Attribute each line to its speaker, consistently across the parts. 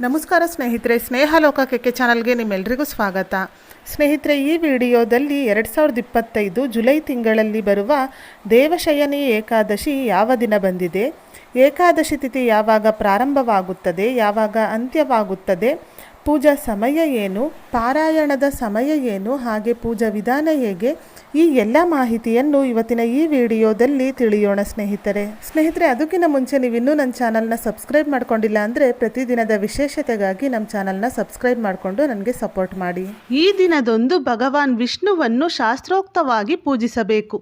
Speaker 1: ನಮಸ್ಕಾರ ಸ್ನೇಹಿತರೆ ಸ್ನೇಹ ಲೋಕ ಕೆಕ್ಕೆ ಚಾನಲ್ಗೆ ನಿಮ್ಮೆಲ್ರಿಗೂ ಸ್ವಾಗತ. ಸ್ನೇಹಿತರೆ, ಈ ವಿಡಿಯೋದಲ್ಲಿ ಎರಡು ಸಾವಿರದ ಇಪ್ಪತ್ತೈದು ಜುಲೈ ತಿಂಗಳಲ್ಲಿ ಬರುವ ದೇವಶಯನಿ ಏಕಾದಶಿ ಯಾವ ದಿನ ಬಂದಿದೆ? ಏಕಾದಶಿ ತಿಥಿ ಯಾವಾಗ ಪ್ರಾರಂಭವಾಗುತ್ತದೆ? ಯಾವಾಗ ಅಂತ್ಯವಾಗುತ್ತದೆ? ಪೂಜಾ ಸಮಯ ಏನು? ಪಾರಾಯಣದ ಸಮಯ ಏನು? ಹಾಗೆ ಪೂಜಾ ವಿಧಾನ ಹೇಗೆ? ಈ ಎಲ್ಲ ಮಾಹಿತಿಯನ್ನು ಇವತ್ತಿನ ಈ ವಿಡಿಯೋದಲ್ಲಿ ತಿಳಿಯೋಣ ಸ್ನೇಹಿತರೆ. ಸ್ನೇಹಿತರೆ, ಅದಕ್ಕಿಂತ ಮುಂಚೆ ನೀವು ಇನ್ನೂ ನನ್ನ ಚಾನಲ್ನ ಸಬ್ಸ್ಕ್ರೈಬ್ ಮಾಡ್ಕೊಂಡಿಲ್ಲ ಅಂದರೆ ಪ್ರತಿದಿನದ ವಿಶೇಷತೆಗಾಗಿ ನಮ್ಮ ಚಾನಲ್ನ ಸಬ್ಸ್ಕ್ರೈಬ್ ಮಾಡಿಕೊಂಡು ನನಗೆ ಸಪೋರ್ಟ್ ಮಾಡಿ. ಈ ದಿನದೊಂದು ಭಗವಾನ್ ವಿಷ್ಣುವನ್ನು ಶಾಸ್ತ್ರೋಕ್ತವಾಗಿ ಪೂಜಿಸಬೇಕು.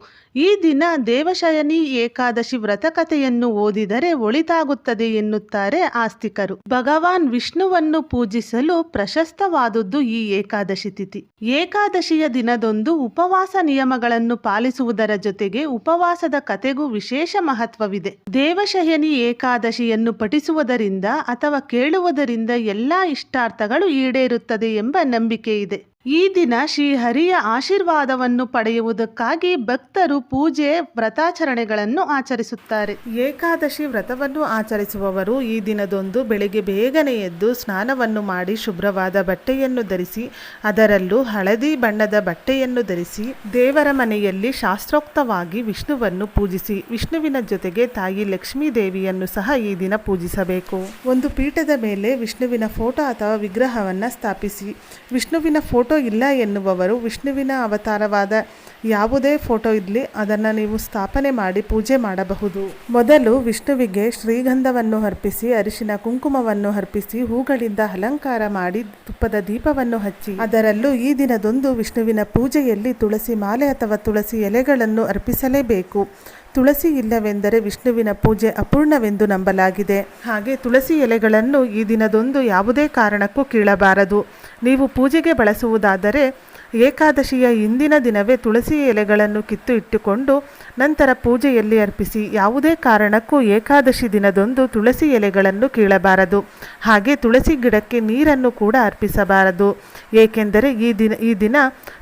Speaker 1: ಈ ದಿನ ದೇವಶಯನಿ ಏಕಾದಶಿ ವ್ರತಕಥೆಯನ್ನು ಓದಿದರೆ ಒಳಿತಾಗುತ್ತದೆ ಎನ್ನುತ್ತಾರೆ ಆಸ್ತಿಕರು. ಭಗವಾನ್ ವಿಷ್ಣುವನ್ನು ಪೂಜಿಸಲು ಪ್ರಶಸ್ತವಾದುದು ಈ ಏಕಾದಶಿ ತಿಥಿ. ಏಕಾದಶಿಯ ದಿನದೊಂದು ಉಪವಾಸ ನಿಯಮಗಳನ್ನು ಪಾಲಿಸುವುದರ ಜೊತೆಗೆ ಉಪವಾಸದ ಕಥೆಗೂ ವಿಶೇಷ ಮಹತ್ವವಿದೆ. ದೇವಶಯನಿ ಏಕಾದಶಿಯನ್ನು ಪಠಿಸುವುದರಿಂದ ಅಥವಾ ಕೇಳುವುದರಿಂದ ಎಲ್ಲಾ ಇಷ್ಟಾರ್ಥಗಳು ಈಡೇರುತ್ತದೆ ಎಂಬ ನಂಬಿಕೆ ಇದೆ ಈ ದಿನ ಶ್ರೀಹರಿಯ ಆಶೀರ್ವಾದವನ್ನು ಪಡೆಯುವುದಕ್ಕಾಗಿ ಭಕ್ತರು ಪೂಜೆ, ವ್ರತಾಚರಣೆಗಳನ್ನು ಆಚರಿಸುತ್ತಾರೆ. ಏಕಾದಶಿ ವ್ರತವನ್ನು ಆಚರಿಸುವವರು ಈ ದಿನದೊಂದು ಬೆಳಿಗ್ಗೆ ಬೇಗನೆ ಎದ್ದು ಸ್ನಾನವನ್ನು ಮಾಡಿ ಶುಭ್ರವಾದ ಬಟ್ಟೆಯನ್ನು ಧರಿಸಿ, ಅದರಲ್ಲೂ ಹಳದಿ ಬಣ್ಣದ ಬಟ್ಟೆಯನ್ನು ಧರಿಸಿ, ದೇವರ ಮನೆಯಲ್ಲಿ ಶಾಸ್ತ್ರೋಕ್ತವಾಗಿ ವಿಷ್ಣುವನ್ನು ಪೂಜಿಸಿ, ವಿಷ್ಣುವಿನ ಜೊತೆಗೆ ತಾಯಿ ಲಕ್ಷ್ಮೀ ದೇವಿಯನ್ನು ಸಹ ಈ ದಿನ ಪೂಜಿಸಬೇಕು. ಒಂದು ಪೀಠದ ಮೇಲೆ ವಿಷ್ಣುವಿನ ಫೋಟೋ ಅಥವಾ ವಿಗ್ರಹವನ್ನು ಸ್ಥಾಪಿಸಿ, ವಿಷ್ಣುವಿನ ಫೋಟೋ ಇಲ್ಲ ಎನ್ನುವವರು ವಿಷ್ಣುವಿನ ಅವತಾರವಾದ ಯಾವುದೇ ಫೋಟೋ ಇರಲಿ, ಅದನ್ನು ನೀವು ಸ್ಥಾಪನೆ ಮಾಡಿ ಪೂಜೆ ಮಾಡಬಹುದು. ಮೊದಲು ವಿಷ್ಣುವಿಗೆ ಶ್ರೀಗಂಧವನ್ನು ಅರ್ಪಿಸಿ, ಅರಿಶಿನ ಕುಂಕುಮವನ್ನು ಅರ್ಪಿಸಿ, ಹೂಗಳಿಂದ ಅಲಂಕಾರ ಮಾಡಿ ತುಪ್ಪದ ದೀಪವನ್ನು ಹಚ್ಚಿ, ಅದರಲ್ಲೂ ಈ ದಿನದೊಂದು ವಿಷ್ಣುವಿನ ಪೂಜೆಯಲ್ಲಿ ತುಳಸಿ ಮಾಲೆ ಅಥವಾ ತುಳಸಿ ಎಲೆಗಳನ್ನು ಅರ್ಪಿಸಲೇಬೇಕು. ತುಳಸಿ ಇಲ್ಲವೆಂದರೆ ವಿಷ್ಣುವಿನ ಪೂಜೆ ಅಪೂರ್ಣವೆಂದು ನಂಬಲಾಗಿದೆ. ಹಾಗೆ ತುಳಸಿ ಎಲೆಗಳನ್ನು ಈ ದಿನದೊಂದು ಯಾವುದೇ ಕಾರಣಕ್ಕೂ ಕೀಳಬಾರದು. ನೀವು ಪೂಜೆಗೆ ಬಳಸುವುದಾದರೆ ಏಕಾದಶಿಯ ಇಂದಿನ ದಿನವೇ ತುಳಸಿ ಎಲೆಗಳನ್ನು ಕಿತ್ತು ಇಟ್ಟುಕೊಂಡು ನಂತರ ಪೂಜೆಯಲ್ಲಿ ಅರ್ಪಿಸಿ. ಯಾವುದೇ ಕಾರಣಕ್ಕೂ ಏಕಾದಶಿ ದಿನದೊಂದು ತುಳಸಿ ಎಲೆಗಳನ್ನು ಕೀಳಬಾರದು. ಹಾಗೆ ತುಳಸಿ ಗಿಡಕ್ಕೆ ನೀರನ್ನು ಕೂಡ ಅರ್ಪಿಸಬಾರದು. ಏಕೆಂದರೆ ಈ ದಿನ ಈ ದಿನ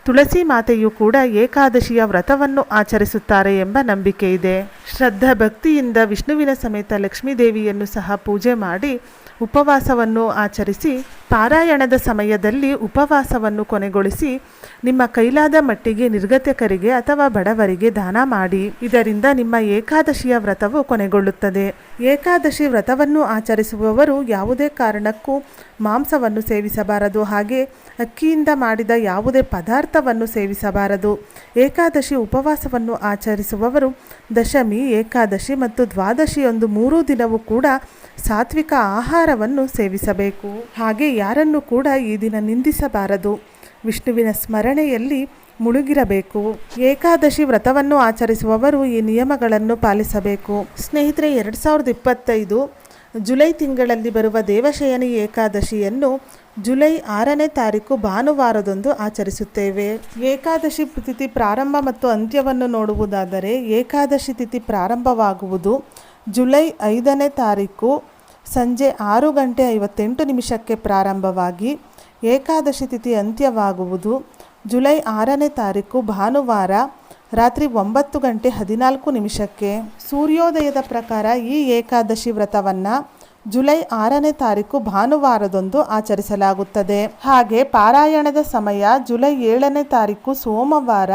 Speaker 1: ತುಳಸಿ ಮಾತೆಯು ಕೂಡ ಏಕಾದಶಿಯ ವ್ರತವನ್ನು ಆಚರಿಸುತ್ತಾರೆ ಎಂಬ ನಂಬಿಕೆ ಇದೆ. ಶ್ರದ್ಧಾ ಭಕ್ತಿಯಿಂದ ವಿಷ್ಣುವಿನ ಸಮೇತ ಲಕ್ಷ್ಮೀದೇವಿಯನ್ನು ಸಹ ಪೂಜೆ ಮಾಡಿ ಉಪವಾಸವನ್ನು ಆಚರಿಸಿ ಪಾರಾಯಣದ ಸಮಯದಲ್ಲಿ ಉಪವಾಸವನ್ನು ಕೊನೆಗೊಳಿಸಿ ನಿಮ್ಮ ಕೈಲಾದ ಮಟ್ಟಿಗೆ ನಿರ್ಗತಿಕರಿಗೆ ಅಥವಾ ಬಡವರಿಗೆ ದಾನ ಮಾಡಿ. ಇದರಿಂದ ನಿಮ್ಮ ಏಕಾದಶಿಯ ವ್ರತವು ಕೊನೆಗೊಳ್ಳುತ್ತದೆ. ಏಕಾದಶಿ ವ್ರತವನ್ನು ಆಚರಿಸುವವರು ಯಾವುದೇ ಕಾರಣಕ್ಕೂ ಮಾಂಸವನ್ನು ಸೇವಿಸಬಾರದು. ಹಾಗೆ ಅಕ್ಕಿಯಿಂದ ಮಾಡಿದ ಯಾವುದೇ ಪದಾರ್ಥವನ್ನು ಸೇವಿಸಬಾರದು. ಏಕಾದಶಿ ಉಪವಾಸವನ್ನು ಆಚರಿಸುವವರು ದಶಮಿ, ಏಕಾದಶಿ ಮತ್ತು ದ್ವಾದಶಿಯೊಂದು ಮೂರು ದಿನವೂ ಕೂಡ ಸಾತ್ವಿಕ ಆಹಾರವನ್ನು ಸೇವಿಸಬೇಕು. ಹಾಗೆ ಯಾರನ್ನು ಕೂಡ ಈ ದಿನ ನಿಂದಿಸಬಾರದು. ವಿಷ್ಣುವಿನ ಸ್ಮರಣೆಯಲ್ಲಿ ಮುಳುಗಿರಬೇಕು. ಏಕಾದಶಿ ವ್ರತವನ್ನು ಆಚರಿಸುವವರು ಈ ನಿಯಮಗಳನ್ನು ಪಾಲಿಸಬೇಕು. ಸ್ನೇಹಿತರೆ, ಎರಡು ಸಾವಿರದ ಇಪ್ಪತ್ತೈದು ಜುಲೈ ತಿಂಗಳಲ್ಲಿ ಬರುವ ದೇವಶಯನಿ ಏಕಾದಶಿಯನ್ನು ಜುಲೈ ಆರನೇ ತಾರೀಕು ಭಾನುವಾರದಂದು ಆಚರಿಸುತ್ತೇವೆ. ಏಕಾದಶಿ ತಿಥಿ ಪ್ರಾರಂಭ ಮತ್ತು ಅಂತ್ಯವನ್ನು ನೋಡುವುದಾದರೆ ಏಕಾದಶಿ ತಿಥಿ ಪ್ರಾರಂಭವಾಗುವುದು ಜುಲೈ ಐದನೇ ತಾರೀಕು ಸಂಜೆ ಆರು ಗಂಟೆ ಐವತ್ತೆಂಟು ನಿಮಿಷಕ್ಕೆ ಪ್ರಾರಂಭವಾಗಿ ಏಕಾದಶಿ ತಿಥಿ ಅಂತ್ಯವಾಗುವುದು. ಜುಲೈ ಆರನೇ ತಾರೀಕು ಭಾನುವಾರ ರಾತ್ರಿ ಒಂಬತ್ತು ಗಂಟೆ ಹದಿನಾಲ್ಕು ನಿಮಿಷಕ್ಕೆ. ಸೂರ್ಯೋದಯದ ಪ್ರಕಾರ ಈ ಏಕಾದಶಿ ವ್ರತವನ್ನು ಜುಲೈ ಆರನೇ ತಾರೀಕು ಭಾನುವಾರದಂದು ಆಚರಿಸಲಾಗುತ್ತದೆ. ಹಾಗೆ ಪಾರಾಯಣದ ಸಮಯ ಜುಲೈ ಏಳನೇ ತಾರೀಕು ಸೋಮವಾರ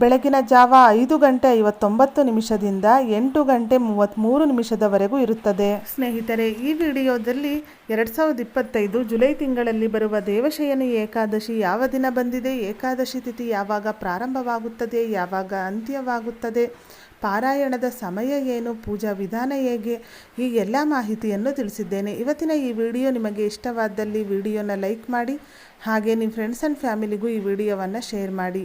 Speaker 1: ಬೆಳಗಿನ ಜಾವ ಐದು ಗಂಟೆ ಐವತ್ತೊಂಬತ್ತು ನಿಮಿಷದಿಂದ ಎಂಟು ಗಂಟೆ ಮೂವತ್ತ್ಮೂರು ನಿಮಿಷದವರೆಗೂ ಇರುತ್ತದೆ. ಸ್ನೇಹಿತರೆ, ಈ ವಿಡಿಯೋದಲ್ಲಿ ಎರಡು ಸಾವಿರದ ಇಪ್ಪತ್ತೈದು ಜುಲೈ ತಿಂಗಳಲ್ಲಿ ಬರುವ ದೇವಶಯನಿ ಏಕಾದಶಿ ಯಾವ ದಿನ ಬಂದಿದೆ, ಏಕಾದಶಿ ತಿಥಿ ಯಾವಾಗ ಪ್ರಾರಂಭವಾಗುತ್ತದೆ, ಯಾವಾಗ ಅಂತ್ಯವಾಗುತ್ತದೆ, ಪಾರಾಯಣದ ಸಮಯ ಏನು, ಪೂಜಾ ವಿಧಾನ ಹೇಗೆ, ಈ ಎಲ್ಲ ಮಾಹಿತಿಯನ್ನು ತಿಳಿಸಿದ್ದೇನೆ. ಇವತ್ತಿನ ಈ ವಿಡಿಯೋ ನಿಮಗೆ ಇಷ್ಟವಾದಲ್ಲಿ ವಿಡಿಯೋನ ಲೈಕ್ ಮಾಡಿ, ಹಾಗೆ ನಿಮ್ಮ ಫ್ರೆಂಡ್ಸ್ ಆ್ಯಂಡ್ ಫ್ಯಾಮಿಲಿಗೂ ಈ ವಿಡಿಯೋವನ್ನು ಶೇರ್ ಮಾಡಿ.